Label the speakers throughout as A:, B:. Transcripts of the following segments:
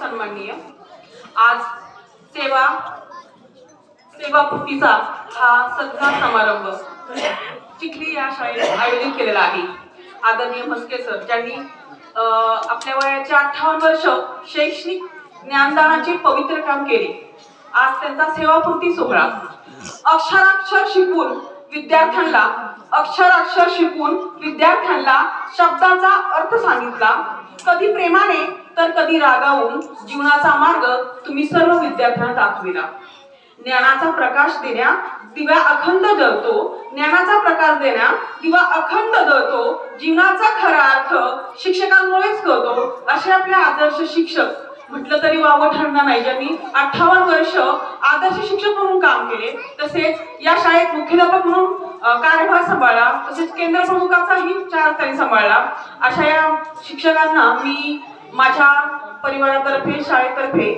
A: सन्माननीय. आज सेवा सेवापूर्तीचा हा सत्कार समारंभ चिखली या शाळेत आयोजित केलेला आहे. आदरणीय म्हस्के सर ज्यांनी अं, आपल्या वयाच्या अठ्ठावन्न वर्ष शैक्षणिक ज्ञानदानाचे पवित्र काम केले. आज त्यांचा सेवापूर्ती सोहळा. अक्षराक्षर शिकून विद्यार्थ्यांना अक्षराक्षर शिकून विद्यार्थ्यांना शब्दाचा अर्थ सांगितला. कधी प्रेमाने तर कधी रागावून जीवनाचा मार्ग तुम्ही सर्व विद्यार्थ्यांना दाखविला. ज्ञानाचा प्रकाश देण्या दिवा अखंड जळतो. ज्ञानाचा प्रकाश देण्या दिवा अखंड जळतो. जीवनाचा खरा अर्थ शिक्षकांमुळेच कळतो असे आपले आदर्श शिक्षक. म्हटलं तरी वावं ठरणार नाही. ज्यांनी अठ्ठावन्न वर्ष आदर्श शिक्षक म्हणून काम केले तसेच या शाळेत मुख्याध्यापक म्हणून कार्यभार सांभाळला तसेच केंद्र प्रमुखाचाही चार त्यांनी सांभाळला. अशा या शिक्षकांना मी माझ्या परिवारातर्फे शाळेतर्फे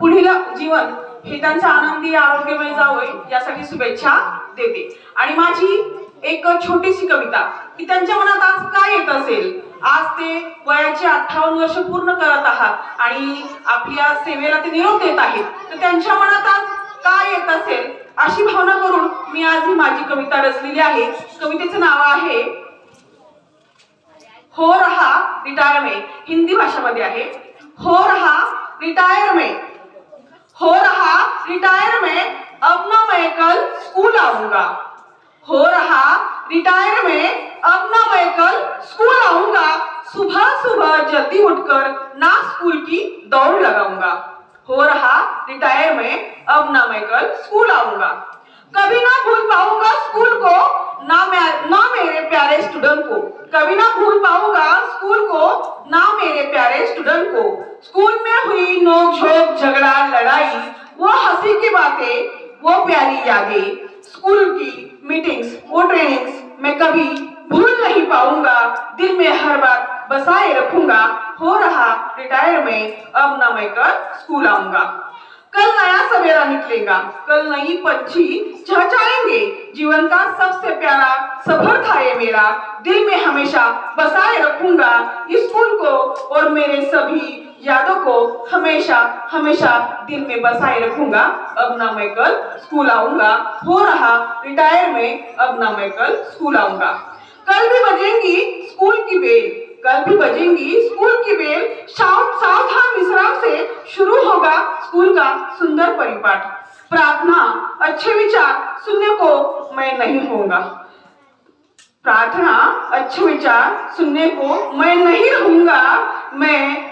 A: पुढील जीवन हे त्यांचं आनंदी आरोग्यमय जावं यासाठी शुभेच्छा देते. आणि माझी एक छोटीशी कविता की त्यांच्या मनात आज काय येत असेल? आज ते वयाचे अठ्ठावन्न वर्ष पूर्ण करत आहात आणि आपल्या सेवेला ते निरोप देत आहेत. तर त्यांच्या मनात आज काय येत असेल? अशी भावना करून मी आज ही माझी कविता रचलेली आहे. कवितेचं नाव आहे हो रहा रिटायर में हिंदी भाषामध्ये आहे. हो रहा रिटायर में हो रहा रिटायर में अब ना मैं कल स्कूल आऊँगा. हो रहा रिटायर में अब ना मैं कल स्कूल आऊँगा. सुबह सुबह जल्दी उठकर ना स्कूल की दौड़ लगाऊँगा. हो रहा रिटायर में अब ना मैं कल स्कूल आऊँगा. कभी ना भूल पाऊँगा स्कूल को ना मैं ना मेरे प्यारे स्टूडेंट को कभी ना भूल पाऊँगा स्कूल को ना मेरे प्यारे स्टूडेंट को। स्कूल में हुई नोक झोंक झगड़ा, लड़ाई वो हँसी की बातें वो प्यारी यादें। स्कूल की मीटिंग्स वो ट्रेनिंग्स मैं कभी भूल नहीं पाऊँगा। दिल में हर बात बसाए रखूँगा। हो रहा रिटायर में, अब ना मैं कर स्कूल आऊँगा। कल नया सवेरा निकलेगा। कल नई पंछी चहचहाएँगे जीवन का सबसे प्यारा सफ़र था ये मेरा। दिल में हमेशा बसाए रखूँगा स्कूल को और मेरे सभी यादों को हमेशा हमेशा दिल में बसाए रखूँगा। अब ना मैं कल स्कूल आऊँगा। हो रहा रिटायर में, अब ना मैं कल स्कूल आऊँगा। कल भी बजेंगी स्कूल की बेल। कल भी बजेंगी स्कूल की बेल। साव- सावधान विश्राम से शुरू होगा। स्कूल का सुंदर परिपाठ। प्रार्थना, अच्छे विचार सुनने को मैं नहीं होऊँगा। प्रार्थना, अच्छे विचार सुनने को मैं नहीं रहूँगा मैं